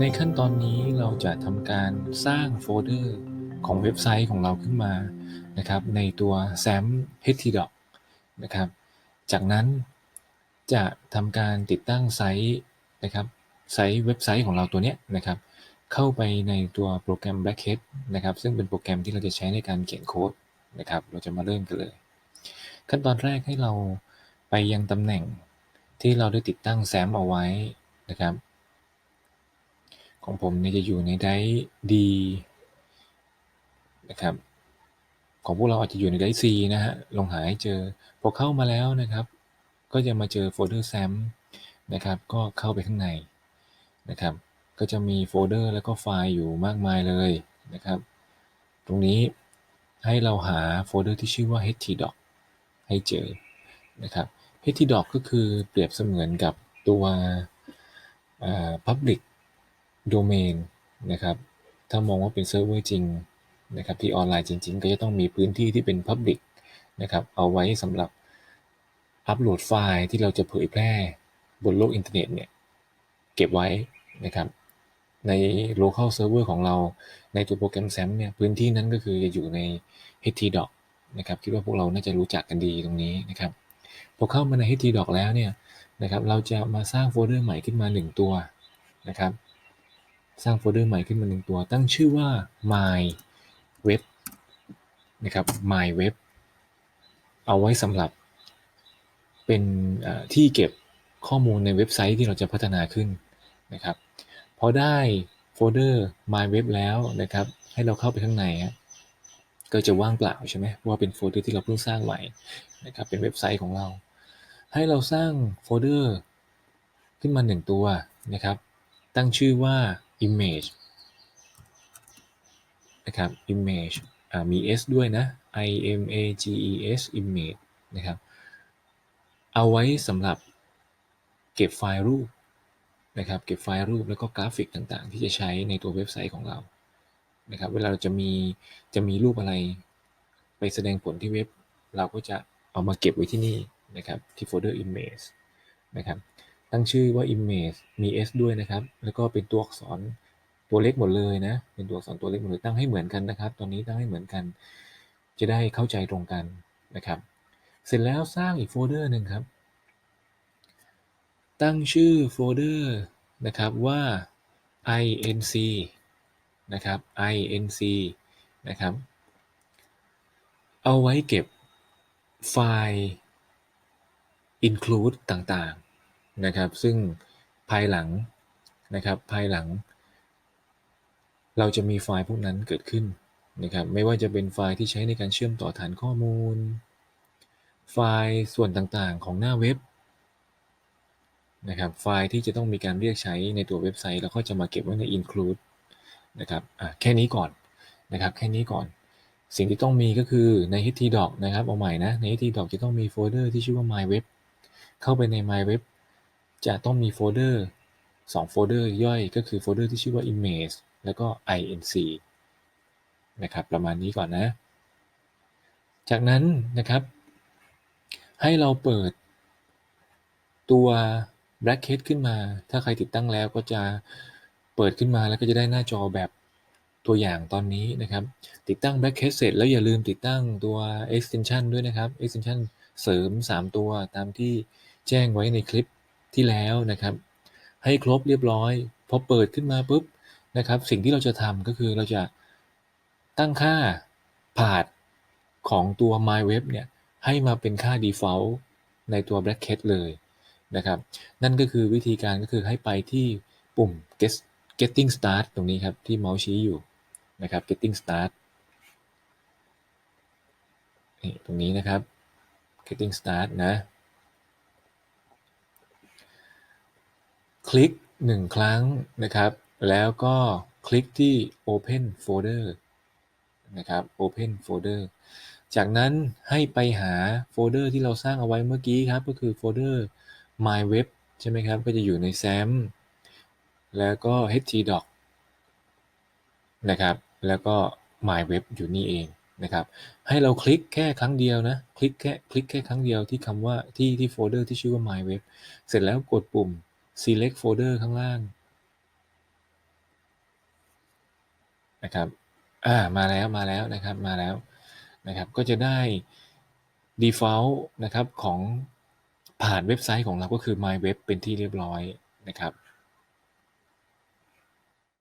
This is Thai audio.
ในขั้นตอนนี้เราจะทำการสร้างโฟลเดอร์ของเว็บไซต์ของเราขึ้นมานะครับ ในตัว SAM htdoc นะครับ จากนั้นจะทำการติดตั้งไซต์นะครับไซต์เว็บไซต์ของเราตัวเนี้ยนะครับ เข้าไปในตัวโปรแกรม Blackhead นะครับ ซึ่งเป็นโปรแกรมที่เราจะใช้ในการเขียนโค้ดนะครับ เราจะมาเริ่มกันเลย ขั้นตอนแรกให้เราไปยังตำแหน่งที่เราได้ติดตั้ง SAM เอาไว้นะครับ ของผมเนี่ยจะอยู่ในไดร์ดี นะครับ ของพวกเราอาจจะอยู่ในไดร์ซีนะฮะ ลองหาให้เจอ พอเข้ามาแล้วนะครับ ก็จะมาเจอโฟลเดอร์แซมนะครับ ก็เข้าไปข้างในนะครับ ก็จะมีโฟลเดอร์แล้วก็ไฟล์อยู่มากมายเลยนะครับ ตรงนี้ให้เราหาโฟลเดอร์ที่ชื่อว่า htdoc ให้เจอนะครับ htdoc ก็คือเปรียบเสมือนกับตัว public domain นะครับ ถ้ามองว่าเป็นเซิร์ฟเวอร์จริงนะครับที่ออนไลน์จริง ๆ ก็จะต้องมีพื้นที่ที่เป็น Public นะครับเอาไว้สำหรับอัปโหลดไฟล์ที่เราจะเผยแพร่บนโลกอินเทอร์เน็ตเนี่ยเก็บไว้นะครับ ใน local server ของเราในตัวโปรแกรม SAM เนี่ยพื้นที่นั้นก็คือจะอยู่ใน htdoc นะครับคิดว่าพวกเราน่าจะรู้จักกันดีตรงนี้นะครับพอเข้ามาใน htdoc แล้วเนี่ยนะครับเราจะมาสร้างโฟลเดอร์ใหม่ขึ้นมา 1 ตัวนะครับ สร้างโฟลเดอร์ใหม่ขึ้นมาหนึ่งตัว ตั้งชื่อว่า my web นะครับ my web เอาไว้สำหรับ เป็นที่เก็บข้อมูลในเว็บไซต์ที่เราจะพัฒนาขึ้นนะครับพอได้โฟลเดอร์ my web แล้วนะครับ ให้เราเข้าไปข้างในก็จะว่างเปล่าใช่ไหมว่าเป็นโฟลเดอร์ที่เราเพิ่งสร้างใหม่นะครับเป็นเว็บไซต์ของเรา ให้เราสร้างโฟลเดอร์ขึ้นมาหนึ่งตัวนะครับ ตั้งชื่อว่า image นะครับ image มี s ด้วยนะ i m a g e s image นะครับ เอาไว้สำหรับเก็บไฟล์รูปนะครับ เก็บไฟล์รูปแล้วก็กราฟิกต่างๆ ที่จะใช้ในตัวเว็บไซต์ของเรา นะครับ เวลาเราจะมี จะมีรูปอะไร ไปแสดงผลที่เว็บ เราก็จะเอามาเก็บไว้ที่นี่นะครับ ที่โฟลเดอร์ image นะครับ ตั้งชื่อว่า image มี s ด้วยนะครับ แล้วก็เป็นตัวอักษรตัวเล็กหมดเลยนะ เป็นตัวอักษรตัวเล็กหมดเลยตั้งให้เหมือนกันนะครับ ตอนนี้ตั้งให้เหมือนกัน จะได้เข้าใจตรงกันนะครับ เสร็จแล้วสร้างอีกโฟลเดอร์หนึ่งครับ ตั้งชื่อโฟลเดอร์นะครับว่า inc นะครับ inc นะครับ เอาไว้เก็บไฟล์ include ต่าง นะครับ ซึ่งภายหลังนะครับภายหลัง เราจะมีไฟล์พวกนั้นเกิดขึ้นนะครับไม่ว่าจะเป็นไฟล์ที่ใช้ในการเชื่อมต่อฐานข้อมูล ไฟล์ส่วนต่างๆของหน้าเว็บนะครับไฟล์ที่จะต้องมีการเรียกใช้ในตัวเว็บไซต์ แล้วก็จะมาเก็บไว้ใน include นะครับอะแค่นี้ก่อนนะครับแค่นี้ก่อน สิ่งที่ต้องมีก็คือใน htdoc นะครับเอาใหม่นะใน htdoc จะต้องมีโฟลเดอร์ที่ชื่อว่า my web เข้าไปใน my web จะต้องมีโฟลเดอร์ 2 โฟลเดอร์ย่อย ก็คือโฟลเดอร์ที่ชื่อว่า image แล้วก็ inc นะครับประมาณนี้ก่อนนะ จากนั้นนะครับ ให้เราเปิดตัว bracket ขึ้นมา ถ้าใครติดตั้งแล้วก็จะเปิดขึ้นมาแล้วก็จะได้หน้าจอแบบตัวอย่างตอนนี้นะครับ ติดตั้ง bracket เสร็จแล้วอย่าลืมติดตั้งตัว extension ด้วยนะครับ extension เสริม 3 ตัวตามที่แจ้งไว้ในคลิป ที่แล้วนะครับ ให้ครบเรียบร้อยพอเปิดขึ้นมาปุ๊บนะครับ สิ่งที่เราจะทำก็คือเราจะตั้งค่าผาดของตัว my web เนี่ยให้มาเป็นค่า default ในตัว bracket เลยนะครับ นั่นก็คือวิธีการก็คือให้ไปที่ปุ่ม get getting start ตรงนี้ครับที่เมาส์ชี้อยู่นะครับ getting start ตรงนี้นะครับ getting start นะ ลิกหนึ่งครั้งนะครับ แล้วก็คลิกที่ Open Folder นะครับ Open Folder จากนั้นให้ไปหาโฟลเดอร์ที่เราสร้างเอาไว้เมื่อกี้ครับ ก็คือโฟลเดอร์ My Web ใช่ไหมครับ ก็จะอยู่ใน SAM แล้วก็ htdoc นะครับ แล้วก็ My Web อยู่นี่เองนะครับ ให้เราคลิกแค่ครั้งเดียวนะ คลิกแค่คลิกแค่ครั้งเดียวที่คำว่าที่ที่โฟลเดอร์ที่ชื่อว่า My Web เสร็จแล้วกดปุ่ม select folder ข้างล่างนะครับอ่ามาแล้วมาแล้วนะครับมาแล้วนะครับก็จะได้ default นะครับของผ่านเว็บไซต์ของเราก็คือ my web เป็นที่เรียบร้อยนะครับ